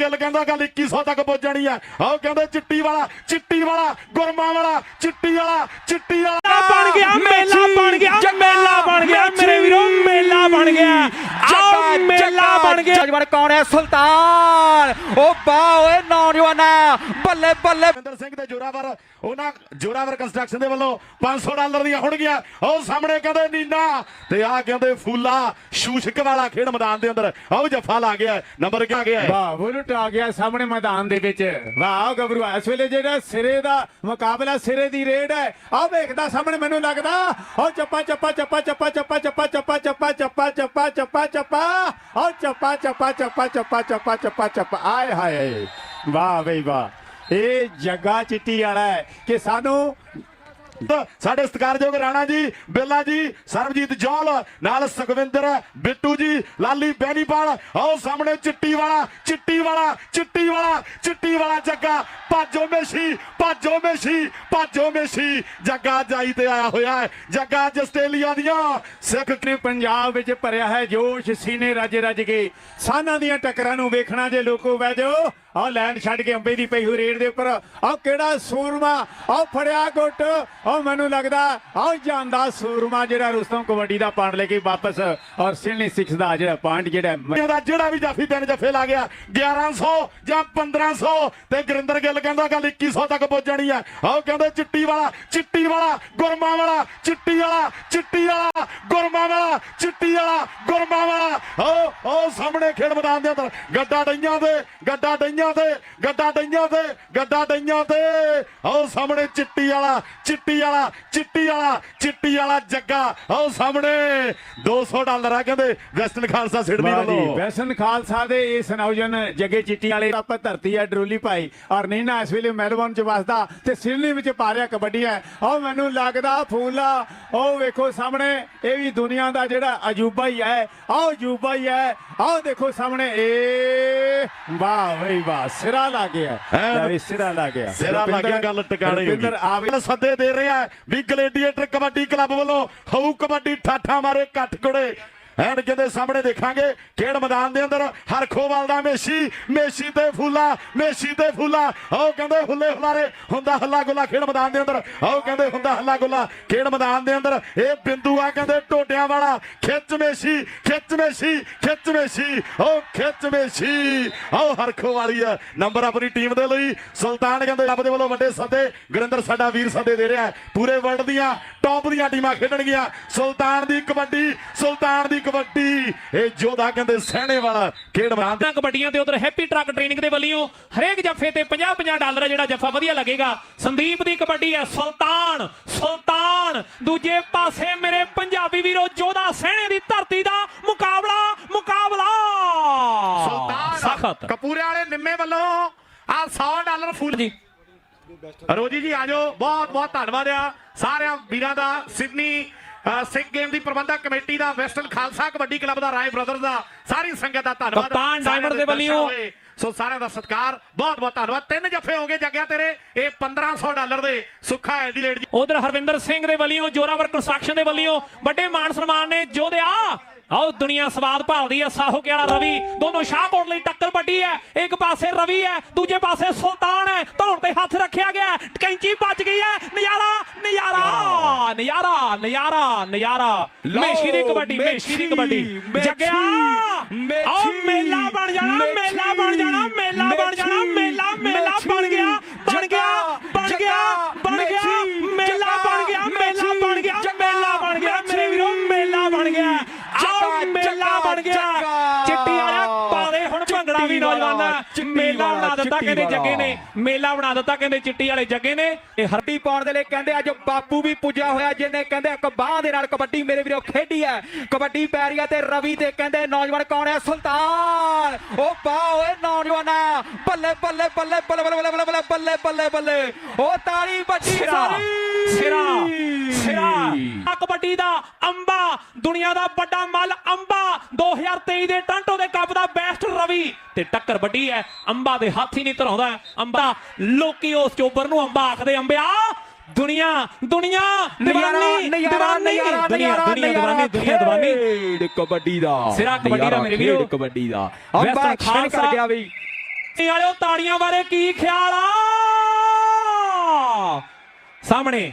ਗੱਲ ਕਹਿੰਦਾ ਗੱਲ 2100 ਤੱਕ ਪਹੁੰਚਣੀ ਹੈ ਆਹ ਕਹਿੰਦੇ ਚਿੱਟੀ ਵਾਲਾ ਚਿੱਟੀ ਵਾਲਾ ਗੁਰਮਾ ਵਾਲਾ ਚਿੱਟੀ ਵਾਲਾ ਚਿੱਟੀ ਵਾਲਾ। ਬਣ ਗਿਆ ਮੇਲਾ ਬਣ ਗਿਆ ਮੇਲਾ ਬਣ ਗਿਆ ਮੇਰੇ ਵੀਰੋ ਮੇਲਾ ਬਣ ਗਿਆ। ਆਓ ਮੇਲਾ ਬਣ ਗਿਆ। ਜਜਮਨ ਕੌਣ ਹੈ? ਸੁਲਤਾਨ। ਓ ਵਾਹ ਓਏ ਨੌਜਵਾਨਾ ਬੱਲੇ ਬੱਲੇ। ਰਵਿੰਦਰ ਸਿੰਘ ਤੇ ਜੋਰਾਵਰ। ਉਹਨਾਂ ਜੋਰਾਵਰ ਕੰਸਟਰਕਸ਼ਨ ਦੇ ਵੱਲੋਂ 500 ਡਾਲਰ ਦੀਆਂ ਹੋਣਗੀਆਂ ਉਹ ਸਾਹਮਣੇ ਕਹਿੰਦੇ ਨੀਨਾ ਤੇ ਆਹ ਕਹਿੰਦੇ ਫੂਲਾ ਸ਼ੂਸ਼ਕ ਵਾਲਾ ਖੇਡ ਮੈਦਾਨ ਦੇ ਅੰਦਰ ਆਹ ਜੱਫਾ ਲਾ ਗਿਆ ਨੰਬਰ ਕਿਆ ਗਿਆ ਵਾਹ ਬੁਲਟ ਆ ਗਿਆ ਸਾਹਮਣੇ ਮੈਦਾਨ ਦੇ ਵਿੱਚ ਵਾਹ ਗੱਭਰੂ ਇਸ ਵੇਲੇ ਜਿਹੜਾ ਸਿਰੇ ਦਾ ਮੁਕਾਬਲਾ ਸਿਰੇ ਦੀ ਰੇਡ ਹੈ ਆ ਵੇਖਦਾ ਸਾਹਮਣੇ ਮੈਨੂੰ ਲੱਗਦਾ ਉਹ ਚੱਪਾ ਚੱਪਾ ਚੱਪਾ ਚੱਪਾ ਚੱਪਾ ਚੱਪਾ ਚੱਪਾ ਚੱਪਾ ਚੱਪਾ ਚੱਪਾ ਚੱਪਾ ਚੱਪਾ ਉਹ ਚੱਪਾ ਚੱਪਾ ਚੱਪਾ ਚੱਪਾ ਚੱਪਾ ਚੱਪਾ ਚੱਪਾ ਆਏ ਹਾਏ ਵਾਹ ਬਈ ਵਾਹ ਇਹ ਜੱਗਾ ਚਿੱਟੀ ਵਾਲਾ ਹੈ ਕਿ ਸਾਨੂੰ ਸਾਡੇ ਸਤਿਕਾਰਯੋਗ ਰਾਣਾ ਜੀ ਬਿੱਲਾ ਜੀ, ਸਰਬਜੀਤ ਜੋਲ, ਨਾਲ ਸੁਖਵਿੰਦਰ ਬਿੱਟੂ ਜੀ, ਲਾਲੀ ਬੈਨੀਪਾਲ, ਆਓ ਸਾਹਮਣੇ ਚਿੱਟੀ ਵਾਲਾ ਚਿੱਟੀ ਵਾਲਾ ਚਿੱਟੀ ਵਾਲਾ ਚਿੱਟੀ ਵਾਲਾ ਜੱਗਾ ਭਾਜੋ ਮੇਸ਼ੀ ਭਾਜੋ ਮੇਸ਼ੀ ਭਾਜੋ ਮੇਸ਼ੀ। ਜੱਗਾ ਜਾਈ ਤੇ ਆਇਆ ਹੋਇਆ ਹੈ। ਜੱਗਾ ਅੱਜ ਆਸਟ੍ਰੇਲੀਆ ਦੀਆਂ। ਸਿੱਖ ਨੇ ਪੰਜਾਬ ਵਿੱਚ ਭਰਿਆ ਹੈ ਜੋਸ਼ ਸੀਨੇ ਰੱਜ ਰੱਜ ਕੇ। ਸਾਨਾਂ ਦੀਆਂ ਟੱਕਰਾਂ ਨੂੰ ਵੇਖਣਾ ਜੇ ਲੋਕੋ ਬਹਿ ਜਾਓ। ਆਹ ਲੈਂਡ ਛੱਡ ਕੇ ਅੰਬੇ ਦੀ ਪਈ ਹੋਈ ਰੇਡ ਦੇ ਉੱਪਰ। ਆਹ ਕਿਹੜਾ ਸੂਰਮਾ? ਆਹ ਫੜਿਆ ਗੁੱਟ। ਆਹ ਮੈਨੂੰ ਲੱਗਦਾ ਆਹ ਜਾਂਦਾ ਸੂਰਮਾ ਜਿਹੜਾ ਰੁਸਤਮ ਕਬੱਡੀ ਦਾ ਪਾਂਡ ਲੈ ਕੇ ਵਾਪਸ। ਔਰ ਸਿਲਨੀ ਸਿਕਸ ਦਾ ਜਿਹੜਾ ਪਾਂਡ ਜਿਹੜਾ ਜਿਹੜਾ ਵੀ ਜਾਫੀ ਤਿੰਨ ਜਫੇ ਲਾ ਗਿਆ। 1100 ਜਾਂ 1500 ਤੇ ਗੁਰਿੰਦਰ ਗਿੱਲ ਕਹਿੰਦਾ ਗੱਲ 2100 ਤੱਕ ਪਹੁੰਚਣੀ ਹੈ ਆਹ ਕਹਿੰਦੇ ਚਿੱਟੀ ਵਾਲਾ ਚਿੱਟੀ ਵਾਲਾ ਗੁਰਮਾ ਵਾਲਾ ਚਿੱਟੀ ਵਾਲਾ ਚਿੱਟੀ ਵਾਲਾ ਗੁਰਮਾ ਵਾਲਾ ਚਿੱਟੀ ਵਾਲਾ ਗੁਰਮਾ ਵਾਲਾ। ਆਹ ਆਹ ਸਾਹਮਣੇ ਖੇਡ ਮੈਦਾਨ ਦੇ ਅੰਦਰ ਗੱਡਾ ਡਈਆਂ ਤੇ ਗੱਡਾ ਡਈਆਂ ਤੇ ਗੱਡਾ ਡਈਆਂ ਤੇ ਗੱਡਾ ਡਈਆਂ ਤੇ। ਆਹ ਸਾਹਮਣੇ ਚਿੱਟੀ ਵਾਲਾ ਚਿੱਟੀ ਵਾਲਾ ਚਿੱਟੀ ਵਾਲਾ ਚਿੱਟੀ ਵਾਲਾ ਜੱਗਾ। ਆਹ ਸਾਹਮਣੇ 200 ਡਾਲਰ ਆ ਕਹਿੰਦੇ ਵੈਸਟਰਨ ਖਾਲਸਾ ਸਿਡਨੀ ਵੱਲੋਂ। ਵੈਸਨ ਖਾਲਸਾ ਦੇ ਇਸ ਨੌਜਵਾਨ ਜੱਗੇ ਚਿੱਟੀ ਵਾਲੇ ਆਪਾਂ ਧਰਤੀ ਹੈ ਡਰੋਲੀ ਭਾਈ ਔਰ ਨੀਨਾ ਇਸ ਵੇਲੇ ਮੈਲਬੌਰਨ ਚ ਵਸਦਾ ਤੇ ਸਿਡਨੀ ਵਿੱਚ ਪਾ ਰਿਹਾ ਕਬੱਡੀ ਹੈ। ਉਹ ਮੈਨੂੰ ਲੱਗਦਾ ਫੂਲਾ ਉਹ ਵੇਖੋ ਸਾਹਮਣੇ ਇਹ ਵੀ ਦੁਨੀਆ ਦਾ ਜਿਹੜਾ ਅਜੂਬਾ ਹੀ ਹੈ। ਆਹ ਅਜੂਬਾ ਹੀ ਹੈ। ਆਹ ਦੇਖੋ ਸਾਹਮਣੇ ਏ ਵਾਹ ਬਈ ਵਾਹ ਸਿਰਾ ਲੱਗ ਗਿਆ। ਲੈ ਸਿਰਾ ਲੱਗ ਗਿਆ। ਸਿਰਾ ਲੱਗ ਗਿਆ ਗੱਲ ਟਿਕਾਣੇ ਹੋ ਗਈ ਸੱਦੇ ਦੇ ਰਿਹਾ ਵੀ ਗਲੇਡੀਏਟਰ ਕਬੱਡੀ ਕਲੱਬ ਵੱਲੋਂ ਹਊ ਕਬੱਡੀ ਠਾਠਾ ਮਾਰੇ ਕੱਟ ਕੁੜੇ ਐਨ ਕਹਿੰਦੇ ਸਾਹਮਣੇ ਦੇਖਾਂਗੇ ਖੇਡ ਮੈਦਾਨ ਦੇ ਅੰਦਰ ਹਰਖੋਵਾਲ ਦਾ ਮੇਸ਼ੀ ਮੇਸ਼ੀ ਤੇ ਫੂਲਾ, ਮੇਸ਼ੀ ਤੇ ਫੂਲਾ। ਉਹ ਕਹਿੰਦੇ ਹੁੱਲੇ ਹੁਲਾਰੇ ਹੁੰਦਾ ਹੱਲਾ ਗੁੱਲਾ ਖੇਡ ਮੈਦਾਨ ਦੇ ਅੰਦਰ। ਆਓ ਕਹਿੰਦੇ ਹੁੰਦਾ ਹੱਲਾ ਗੁੱਲਾ ਖੇਡ ਮੈਦਾਨ ਦੇ ਅੰਦਰ। ਇਹ ਬਿੰਦੂ ਆ ਕਹਿੰਦੇ ਟੋਟਿਆਂ ਵਾਲਾ। ਖਿੱਚ ਮੇਸ਼ੀ ਖਿੱਚ ਮੇਸ਼ੀ ਖਿੱਚ ਮੇਸ਼ੀ। ਆਓ ਖਿੱਚ ਮੇਸ਼ੀ। ਆਓ ਹਰਖੋ ਵਾਲੀ ਆ। ਨੰਬਰ ਆਪਣੀ ਟੀਮ ਦੇ ਲਈ। ਸੁਲਤਾਨ ਕਹਿੰਦੇ ਰੱਬ ਦੇ ਵੱਲੋਂ ਵੱਡੇ ਸੱਦੇ। ਗੁਰਿੰਦਰ ਸਾਡਾ ਵੀਰ ਸੱਦੇ ਦੇ ਰਿਹਾ ਪੂਰੇ ਵਰਲਡ ਦੀਆਂ ਟੌਪ ਦੀਆਂ ਟੀਮਾਂ ਖੇਡਣਗੀਆਂ। ਸੁਲਤਾਨ ਦੀ ਕਬੱਡੀ, ਸੁਲਤਾਨ ਦੀ ਕਬੱਡੀ। ਇਹ ਜੋਧਾ ਕਹਿੰਦੇ ਸਹਿਣੇ ਵਾਲਾ ਖੇਡ ਮੈਦਾਨ ਕਬੱਡੀਆਂ ਤੇ ਉਧਰ ਹੈਪੀ ਟਰੱਕ ਟ੍ਰੇਨਿੰਗ ਦੇ ਵੱਲੋਂ ਹਰੇਕ ਜੱਫੇ ਤੇ 50 50 ਡਾਲਰ ਜਿਹੜਾ ਜੱਫਾ ਵਧੀਆ ਲੱਗੇਗਾ। ਸੰਦੀਪ ਦੀ ਕਬੱਡੀ ਹੈ ਸੁਲਤਾਨ ਸੁਲਤਾਨ ਦੂਜੇ ਪਾਸੇ ਮੇਰੇ ਪੰਜਾਬੀ ਵੀਰੋ ਜੋਧਾ ਸਹਿਣੇ ਦੀ ਧਰਤੀ ਦਾ ਮੁਕਾਬਲਾ ਮੁਕਾਬਲਾ। ਸਖਤ। ਕਪੂਰੇ ਵਾਲੇ ਨਿੰਮੇ ਵੱਲੋਂ ਆ 100 ਡਾਲਰ ਫੁੱਲ। ਜੀ ਰੋਜੀ ਜੀ ਆਜੋ ਬਹੁਤ ਬਹੁਤ ਧੰਨਵਾਦ ਆ ਸਾਰਿਆਂ ਵੀਰਾਂ ਦਾ। ਸਿਡਨੀ ਸਿੱਖ ਗੇਮ ਦੀ ਪ੍ਰਬੰਧਕ ਕਮੇਟੀ ਦਾ ਵੈਸਟਰਨ ਖਾਲਸਾ ਕਬੱਡੀ ਕਲੱਬ ਦਾ ਰਾਏ ਬ੍ਰਦਰਜ਼ ਦਾ ਸਾਰੀ ਸੰਗਤ ਦਾ ਧੰਨਵਾਦ। ਕਪਤਾਨ ਸਾਰਿਆਂ ਡਾਇਮੰਡ ਦੇ ਦਰਸ਼ਨ ਵੱਲੋਂ। ਹੋਏ। ਸੋ ਸਾਰਿਆਂ ਦਾ ਸਤਿਕਾਰ ਬਹੁਤ ਬਹੁਤ ਧੰਨਵਾਦ। ਤਿੰਨ ਜੱਫੇ ਹੋ ਗਏ ਜੱਗਿਆ ਤੇਰੇ। ਇਹ 1500 ਡਾਲਰ ਦੇ ਸੁੱਖਾ ਐਡੀਲੇਡ ਜੀ। ਉਧਰ ਹਰਵਿੰਦਰ ਸਿੰਘ ਦੇ ਵੱਲੋਂ ਜੋਰਾਵਰ ਕੰਸਟਰਕਸ਼ਨ ਦੇ ਵੱਲੋਂ ਵੱਡੇ ਮਾਣ ਸਨਮਾਨ ਨੇ ਜੋਧਿਆ। ਆਓ ਦੁਨੀਆ ਸਵਾਦ ਭਾਲਦੀ ਹੈ ਸਾਹੋ ਕਿਆਲਾ ਰਵੀ। ਦੋਨੋਂ ਸ਼ਾਹਕੋਟ ਲਈ ਟੱਕਰ ਵੱਡੀ ਹੈ ਇੱਕ ਪਾਸੇ ਰਵੀ ਹੈ ਦੂਜੇ ਪਾਸੇ ਸੁਲਤਾਨ ਹੈ ਧੌਣ ਤੇ ਹੱਥ ਰੱਖਿਆ ਗਿਆ। ਕੈਂਚੀ ਵੱਜ ਗਈ ਹੈ ਨਜ਼ਾਰਾ ਨਜ਼ਾਰਾ ਨਜ਼ਾਰਾ ਨਜ਼ਾਰਾ ਨਜ਼ਾਰਾ ਮੇਸ਼ੀ ਦੀ ਕਬੱਡੀ ਮੇਸ਼ੀ ਦੀ ਕਬੱਡੀ। ਜੱਗਿਆ! ਆਓ ਮੇਲਾ ਬਣ ਜਾਣਾ ਮੇਲਾ ਬਣ ਜਾਣਾ ਮੇਲਾ ਬਣ ਜਾਣਾ ਮੇਲਾ ਮੇਲਾ ਬਣ ਗਿਆ ਬਣ ਗਿਆ ਬਣ ਗਿਆ ਬਣ ਗਿਆ ਮੇਲਾ ਬਣ ਗਿਆ ਮੇਲਾ ਬਣ ਗਿਆ ਮੇਲਾ ਬਣ ਗਿਆ ਮੇਰੇ ਵੀਰੋ ਮੇਲਾ ਬਣ ਗਿਆ ਆਓ ਗਿਆ। ਚਿੱਟੀ ਵਾਲਾ ਪਾਦੇ ਹੁਣ ਭੰਗੜਾ ਵੀ ਨੌਜਵਾਨਾਂ ਮੇਲਾ ਬਣਾ ਦਿੱਤਾ ਕਹਿੰਦੇ ਜੱਗੇ ਨੇ। ਮੇਲਾ ਬਣਾ ਦਿੱਤਾ ਕਹਿੰਦੇ ਚਿੱਟੀ ਵਾਲੇ ਜੱਗੇ ਨੇ। ਇਹ ਹਰ ਹੱਟੀ ਪਾਉਣ ਦੇ ਲਈ ਕਹਿੰਦੇ ਅੱਜ ਬਾਪੂ ਵੀ ਪੁੱਜਿਆ ਹੋਇਆ ਜਿਹਨੇ ਕਹਿੰਦੇ ਇੱਕ ਬਾਹ ਦੇ ਨਾਲ ਕਬੱਡੀ ਮੇਰੇ ਵੀਰੋ ਖੇਡੀ ਹੈ। ਕਬੱਡੀ ਪੈਰੀਆ ਤੇ ਰਵੀ ਤੇ ਕਹਿੰਦੇ ਨੌਜਵਾਨ ਕੌਣ ਹੈ? ਸੁਲਤਾਨ। ਓ ਵਾਹ ਓਏ ਨੌਜਵਾਨਾ। ਬੱਲੇ ਬੱਲੇ ਬੱਲੇ ਬੱਲੇ ਬੱਲੇ ਬੱਲੇ ਬੱਲੇ ਬੱਲੇ ਬੱਲੇ ਓ ਤਾੜੀ ਬੱਜੀ ਸਿਰਾ। ਸਾਰੀ। ਸਿਰਾ ਕਬੱਡੀ ਦਾ ਅੰਬਾ ਦੁਨੀਆ ਦਾ ਵੱਡਾ ਮੱਲ ਅੰਬਾ। 2023 ਦੇ ਟਾਂਟੋ ਦੇ ਕੱਪ ਦਾ ਬੈਸਟ ਰਵੀ। ਤੇ ਟੱਕਰ ਵੱਡੀ ਹੈ ਅੰਬਾ ਦੇ ਹੱਥ ਹੀ ਨਹੀਂ ਧਰਾਉਂਦਾ। ਅੰਬਾ ਲੋਕੀ ਉਸ ਚੋਬਰ ਨੂੰ ਅੰਬਾ ਆਖਦੇ ਅੰਬਿਆ ਦੁਨੀਆ ਦੁਨੀਆ ਦੀਵਾਨੀ ਦੀਵਾਨੀ ਦੁਨੀਆ ਦੁਨੀਆ ਦੀਵਾਨੀ ਦੁਨੀਆ ਦੀਵਾਨੀ। ਕਬੱਡੀ ਦਾ। ਸਿਰਾ ਕਬੱਡੀ ਦਾ ਮੇਰੇ ਵੀਰੋ। ਕਬੱਡੀ ਦਾ। ਅੰਬਾ ਐਕਸ਼ਨ ਕਰ ਗਿਆ ਵੀ ਇਹ ਵਾਲਿਓ ਤਾੜੀਆਂ ਬਾਰੇ ਕੀ ਖਿਆਲ ਆ? ਸਾਹਮਣੇ